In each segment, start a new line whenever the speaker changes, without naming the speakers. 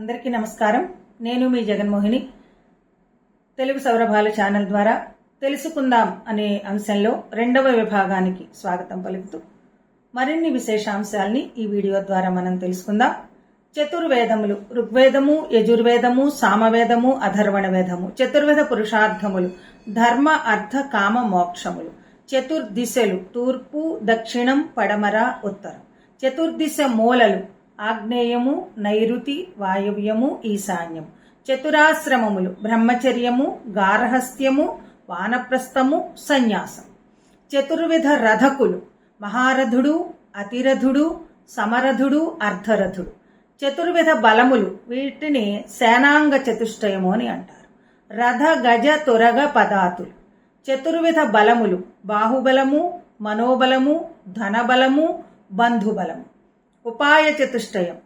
అందరికీ నమస్కారం. నేను మీ జగన్మోహిని. తెలుగు సౌరభాల ఛానల్ ద్వారా తెలుసుకుందాం అనే అంశంలో రెండవ విభాగానికి స్వాగతం పలుకుతూ మరిన్ని విశేషాంశాల్ని ఈ వీడియో ద్వారా మనం తెలుసుకుందాం. చతుర్వేదములు ఋగ్వేదము యజుర్వేదము సామవేదము అధర్వణ వేదము చతుర్వేద పురుషార్థములు ధర్మ అర్థ కామ మోక్షములు. చతుర్దిశలు తూర్పు దక్షిణం పడమర ఉత్తరం. చతుర్దిశ మూలలు ఆగ్నేయము నైరుతి వాయవ్యము ఈశాన్యం. చతురాశ్రమములు బ్రహ్మచర్యము గార్హస్థ్యము వానప్రస్థము సన్యాసం. చతుర్విధ రథకులు మహారథుడు అతిరథుడు సమరథుడు అర్ధరథుడు. చతుర్విధ బలములు వీటిని సేనాంగ చతుష్టయము అని అంటారు. రథ గజ తురగ పదాతులు. చతుర్విధ బలములు బాహుబలము మనోబలము ధనబలము బంధుబలము. ఉపాయ చతుష్టయం.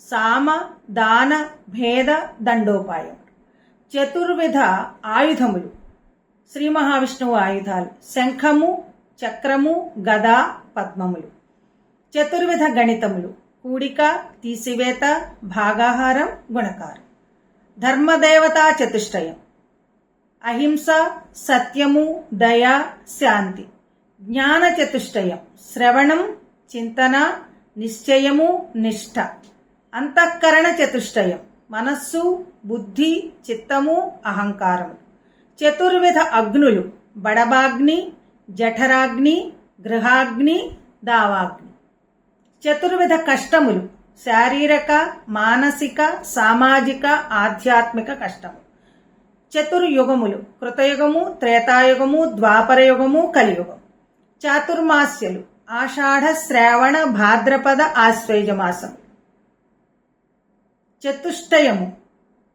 సామ దాన భేద దండోపాయం. చతుర్విధ ఆయుధములు. శ్రీ మహావిష్ణువు ఆయుధాలు. శంఖము చక్రము గద పద్మములు. చతుర్విధ గణితములు. కూడిక తీసివేత భాగాహారం గుణకారం. ధర్మదేవతా చతుష్టయం. అహింస సత్యము దయ శాంతి. జ్ఞాన చతుష్టయం. శ్రవణం చింతన నిశ్చయము నిష్ఠ అంతఃకరణ చతుష్టయం. మనస్సు బుద్ధి చిత్తము అహంకారము. చతుర్విధ అగ్నులు. బడబాగ్ని జఠరాగ్ని గృహాగ్ని దావాగ్ని. చతుర్విధ కష్టములు. శారీరక మానసిక సామాజిక ఆధ్యాత్మిక కష్టము. చతుర్యుగములు. కృతయుగము త్రేతాయుగము ద్వాపరయుగము కలియుగం. చాతుర్మాస్యలు. ఆషాఢ శ్రావణ భాద్రపద ఆశ్వేజమాసం చతుష్టయము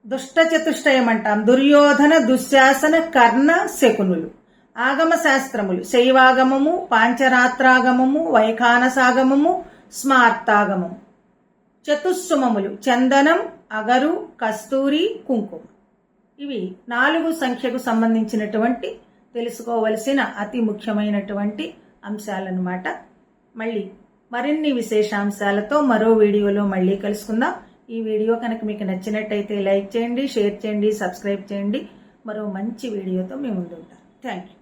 దుష్ట చతుష్టయం అంటాం దుర్యోధన దుశ్శాసన కర్ణ శకునులు ఆగమ శాస్త్రములు శైవాగమము పాంచరాత్రాగమము వైఖానసాగమము స్మార్తాగమము చతుస్సుమములు చందనం అగరు కస్తూరి కుంకుమ ఇవి నాలుగు సంఖ్యకు సంబంధించినటువంటి తెలుసుకోవలసిన అతి ముఖ్యమైనటువంటి అంశాలన్నమాట. మళ్ళీ మరిన్ని విశేషాంశాలతో మరో వీడియోలో మళ్ళీ కలుసుకుందాం. ఈ వీడియో కనుక మీకు నచ్చినట్టయితే లైక్ చేయండి షేర్ చేయండి సబ్స్క్రైబ్ చేయండి. మరో మంచి వీడియోతో మేము ఉంటాం థ్యాంక్ యూ.